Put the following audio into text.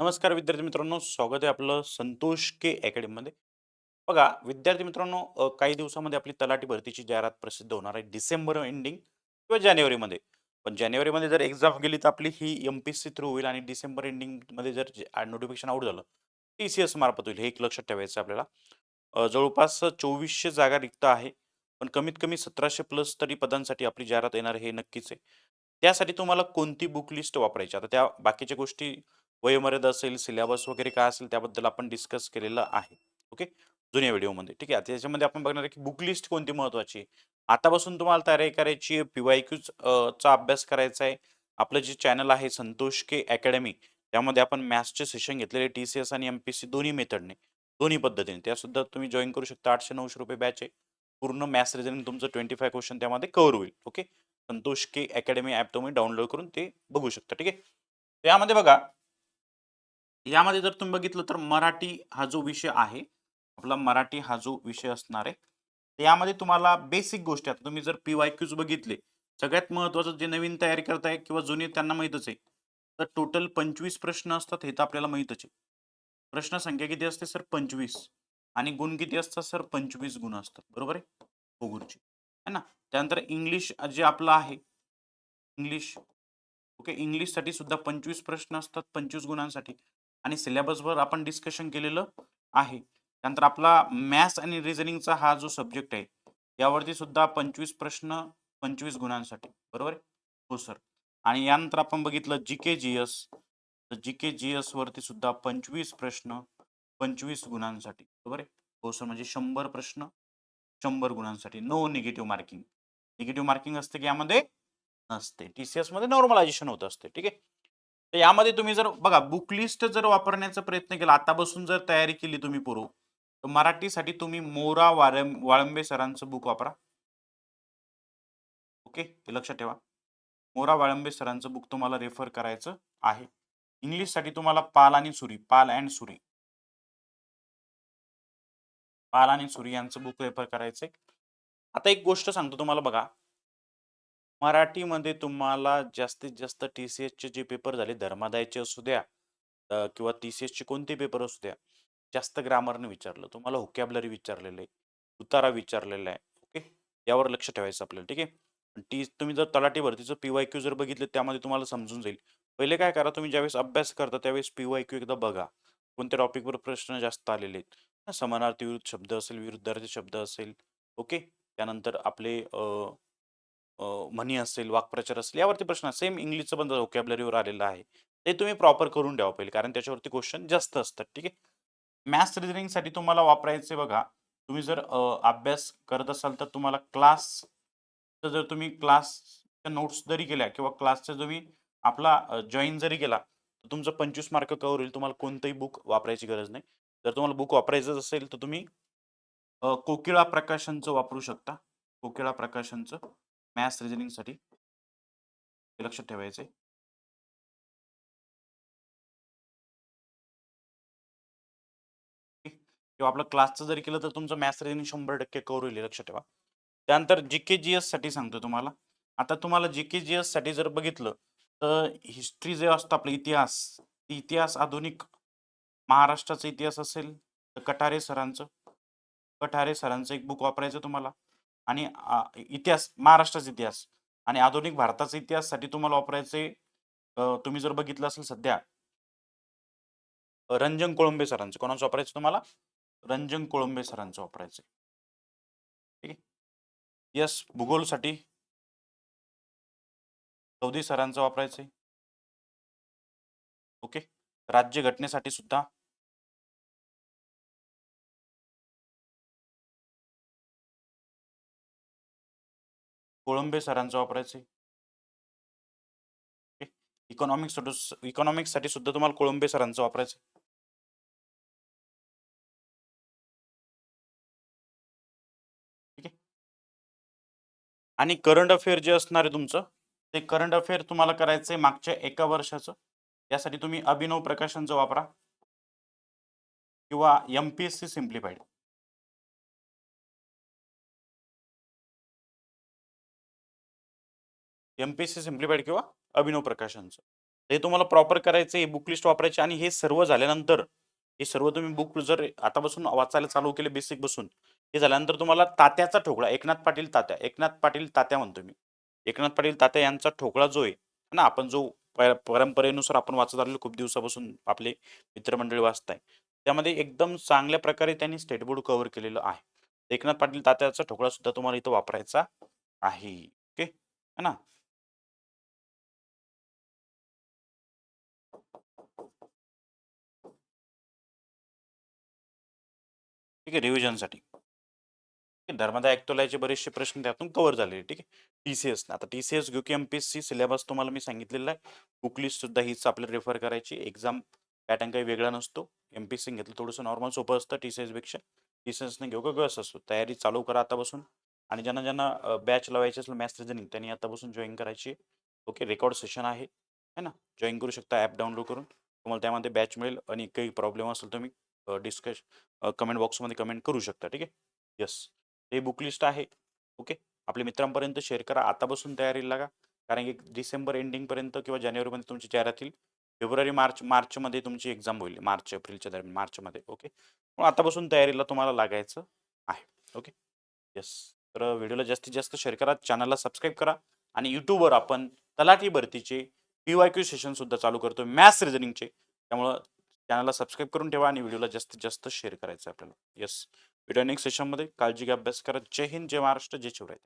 नमस्कार विद्यार्थी मित्रांनो स्वागत आहे आपलं संतोष के अकॅडमीमध्ये. बघा विद्यार्थी मित्रांनो अ, काही दिवसामध्ये आपली तलाठी भरतीची जाहिरात प्रसिद्ध होणार आहे डिसेंबर एंडिंग किंवा जानेवारीमध्ये. पण जानेवारीमध्ये जर एक्झाम गेली तर आपली ही एम पी सी थ्रू होईल आणि डिसेंबर एंडिंगमध्ये जर नोटिफिकेशन आउट झालं टी सी एस मार्फत होईल हे एक लक्षात ठेवायचं आपल्याला. अ, जवळपास चोवीसशे जागा रिक्त आहे पण कमीत कमी सतराशे प्लस तरी पदांसाठी आपली जाहिरात येणार हे नक्कीच आहे. त्यासाठी तुम्हाला कोणती बुक लिस्ट वापरायची? आता त्या बाकीच्या गोष्टी वयोमर्यादा असेल, सिलेबस वगैरे काय असेल त्याबद्दल आपण डिस्कस केलेलं आहे. ओके. जुन्या व्हिडिओमध्ये. ठीक आहे. त्याच्यामध्ये आपण बघणार आहे की बुक लिस्ट कोणती महत्त्वाची आहे. आतापासून तुम्हाला तयारी करायची आहे. पी-वाय-क्यूज चा अभ्यास करायचा आहे. आपलं जे चॅनल आहे संतोष के अकॅडमी त्यामध्ये आपण मॅथ्सचे सेशन घेतलेले टी-सी-एस आणि एम पी सी दोन्ही मेथडने, दोन्ही पद्धतीने. त्यासुद्धा तुम्ही जॉईन करू शकता. ₹800-900 बॅच आहे. पूर्ण मॅथ्स रिझनिंग तुमचं ट्वेंटी फाय क्वेश्चन त्यामध्ये कव्हर होईल. Okay. Santosh K academy app तुम्ही डाउनलोड करून ते बघू शकता. ठीक आहे. त्यामध्ये बघा यामध्ये जर तुम्ही बघितलं तर मराठी हा जो विषय आहे, आपला मराठी हा जो विषय असणार आहे, यामध्ये तुम्हाला बेसिक गोष्टी आता तुम्ही जर पी-वाय-क्यूज बघितले, सगळ्यात महत्त्वाचं जे नवीन तयारी करताय किंवा जुने त्यांना माहीतच आहे. तर टोटल 25 प्रश्न असतात हे तर आपल्याला माहीतच आहे. प्रश्न संख्या किती असते सर 25 आणि गुण किती असतात सर 25 गुण असतात. बरोबर आहे? हो है आहे ना? त्यानंतर इंग्लिश जे आपलं आहे, इंग्लिश ओके. इंग्लिशसाठी सुद्धा 25 प्रश्न असतात 25 गुणांसाठी आणि सिलेबसवर आपण डिस्कशन केलेलं आहे. त्यानंतर आपला मॅथ्स आणि रिझनिंगचा हा जो सब्जेक्ट आहे, यावरती सुद्धा 25 प्रश्न 25 गुणांसाठी. बरोबर आहे? हो सर. आणि यानंतर आपण बघितलं जी-के, जी-एस. तर जी-के, जी-एसवरती सुद्धा 25 प्रश्न 25 गुणांसाठी. बरोबर आहे? हो सर. म्हणजे शंभर प्रश्न शंभर गुणांसाठी. No negative marking. Negative marking असते की यामध्ये? नसते. टी-सी-एसमध्ये नॉर्मलायझेशन होत असते. ठीक आहे. तर यामध्ये तुम्ही जर बघा बुक लिस्ट जर वापरण्याचा प्रयत्न केला, आतापासून जर तयारी केली तुम्ही पूर्व, तर मराठीसाठी तुम्ही मोरा वारं वाळंबे सरांचं बुक वापरा. ओके. हे लक्षात ठेवा. मोरा वाळंबे सरांचं बुक तुम्हाला रेफर करायचं आहे. इंग्लिशसाठी तुम्हाला पाल आणि सुरी, पाल अँड सुरी. पाल आणि सुरी यांचं बुक रेफर करायचंय. आता एक गोष्ट सांगतो तुम्हाला बघा. मराठीमध्ये तुम्हाला जास्तीत जास्त टी-सी-एसचे जे पेपर झाले, धर्मादायचे असू द्या अ, किंवा टी-सी-एसचे कोणते पेपर असू द्या, जास्त ग्रामरने विचारलं. तुम्हाला हुकॅबलरी विचारलेलं आहे, उतारा विचारलेला आहे. ओके. यावर लक्ष ठेवायचं आपल्याला. ठीक आहे. टी तुम्ही जर तलाठी भरतीचं पी-वाय-क्यू जर बघितलं त्यामध्ये तुम्हाला समजून जाईल. पहिले काय करा तुम्ही ज्यावेळेस अभ्यास करता त्यावेळेस पी-वाय-क्यू एकदा बघा. कोणत्या टॉपिकवर प्रश्न जास्त आलेले आहेत. समानार्थी विरुद्ध शब्द असेल, विरुद्धार्थी शब्द असेल. ओके. त्यानंतर आपले अ, म्हणी असेल, वाक्प्रचार असेल यावरती प्रश्न सेम इंग्लिशचं पण व्होकॅब्युलरीवर आलेलं आहे. ते तुम्ही प्रॉपर करून द्यावं पहिले कारण त्याच्यावरती क्वेश्चन जास्त असतात. ठीक आहे. मॅथ्स रिजनिंगसाठी तुम्हाला वापरायचे बघा, तुम्ही जर अभ्यास करत असाल तर तुम्हाला क्लास जर तुम्ही क्लासच्या नोट्स जरी केल्या किंवा क्लासचा तुम्ही आपला जॉईन जरी केला, तर तुमचं 25 मार्क कव्हर होईल. तुम्हाला कोणतंही बुक वापरायची गरज नाही. जर तुम्हाला बुक वापरायचंच असेल तर तुम्ही कोकिळा प्रकाशनचं वापरू शकता. कोकिळा प्रकाशनचं मॅथ्स रिजनिंगसाठी हे लक्षात ठेवायचं आहे. किंवा आपलं क्लासचं जरी केलं तर तुमचं मॅथ्स रिजनिंग शंभर टक्के कवर होईल लक्षात ठेवा. त्यानंतर जी-के, जी-एससाठी सांगतो तुम्हाला. आता तुम्हाला जी-के, जी-एससाठी जर बघितलं तर हिस्ट्री जे असतं आपलं इतिहास, इतिहास आधुनिक महाराष्ट्राचा इतिहास असेल तर कठारे सरांचं कठारे सरांचं एक बुक वापरायचं तुम्हाला आणि इतिहास महाराष्ट्राचा इतिहास आणि आधुनिक भारताचा इतिहाससाठी तुम्हाला वापरायचे तुम्ही जर बघितलं असेल सध्या रंजन कोळंबे सरांचं. कोणाचं वापरायचं तुम्हाला? रंजन कोळंबे सरांचं वापरायचं ठीक आहे. यस भूगोलसाठी चौधरी सरांचं वापरायचं आहे. ओके. राज्यघटनेसाठी सुद्धा कोळंबे सरांचं वापरायचं आहे. ओके. इकॉनॉमिक्स इकॉनॉमिक्ससाठी सुद्धा तुम्हाला कोळंबे सरांचं वापरायचं आहे. ठीक आहे. आणि करंट अफेअर जे असणार आहे तुमचं, ते करंट अफेअर तुम्हाला करायचं आहे मागच्या एका वर्षाचं. यासाठी तुम्ही अभिनव प्रकाशनचं वापरा. किंवा एम-पी-एस-सी सिम्प्लिफाईड. एम-पी-एस-सी सिम्प्लिफाईड किंवा अभिनव प्रकाशनचं. हे तुम्हाला प्रॉपर करायचं हे बुक लिस्ट वापरायची आणि हे सर्व झाल्यानंतर हे सर्व तुम्ही बुक जर आतापासून वाचायला चालू केले बेसिक बसून हे झाल्यानंतर तुम्हाला तात्याचा ठोकळा एकनाथ पाटील तात्या एकनाथ पाटील तात्या म्हणतो मी. एकनाथ पाटील तात्या यांचा ठोकळा जो आहे ना आपण जो परंपरेनुसार आपण वाचत आलेलो खूप दिवसापासून आपले मित्रमंडळी वाचताय. त्यामध्ये एकदम चांगल्या प्रकारे त्यांनी स्टेट बोर्ड कव्हर केलेलं आहे. एकनाथ पाटील तात्याचा ठोकळा सुद्धा तुम्हाला इथं वापरायचा आहे. ओके? है ना? ठीक आहे रिव्हिजनसाठी धर्मदा ॲक्टोलाचे बरेचसे प्रश्न त्यातून कव्हर झालेले ठीक आहे. टी सी एस आता टी सी एस घेऊ की M P S C syllabus तुम्हाला मी सांगितलेला आहे. बुक लिस्ट सुद्धा हीच आपल्याला रेफर करायची एक्झाम पॅटर्न काही वेगळा नसतो. एम पी सी घेतलं थोडंसं नॉर्मल सोपं असतं टी सी एसपेक्षा टी सी एसने घेऊ का गस असतो? तयारी चालू करा आतापासून. आणि ज्यांना ज्यांना बॅच लावायची असेल मॅथ्स रिझनिंग त्यांनी आतापासून जॉईन करायची ओके रेकॉर्ड सेशन आहे. है ना? जॉईन करू शकता ॲप डाउनलोड करून. तुम्हाला त्यामध्ये बॅच मिळेल आणि काही प्रॉब्लेम असेल तुम्ही डिस्कश कमेंट बॉक्समध्ये कमेंट करू शकता ठीक आहे? येस हे बुक लिस्ट आहे ओके आपल्या मित्रांपर्यंत शेअर करा. आतापासून तयारीला लागा. कारण की डिसेंबर एंडिंगपर्यंत किंवा जानेवारीमध्ये तुमची जाहिरात येईल फेब्रुवारी मार्च मार्चमध्ये तुमची एक्झाम होईल. मार्च एप्रिलच्या दरम्यान मार्चमध्ये ओके मग आतापासून तयारीला तुम्हाला लागायचं आहे ओके येस तर व्हिडिओला जास्तीत जास्त शेअर करा. चॅनलला सबस्क्राईब करा. आणि यूट्यूबवर आपण तलाठी भरतीचे पी वाय क्यू सेशनसुद्धा चालू करतो मॅथ्स रिझनिंगचे त्यामुळं चॅनलला सबस्क्राईब करून ठेवा आणि व्हिडिओला जास्तीत जास्त शेअर करायचं आहे आपल्याला. येस व्हिडिओ नेक्स्ट सेशनमध्ये काळजी घ्या अभ्यास करा. जय हिंद जय महाराष्ट्र जय शिवराय.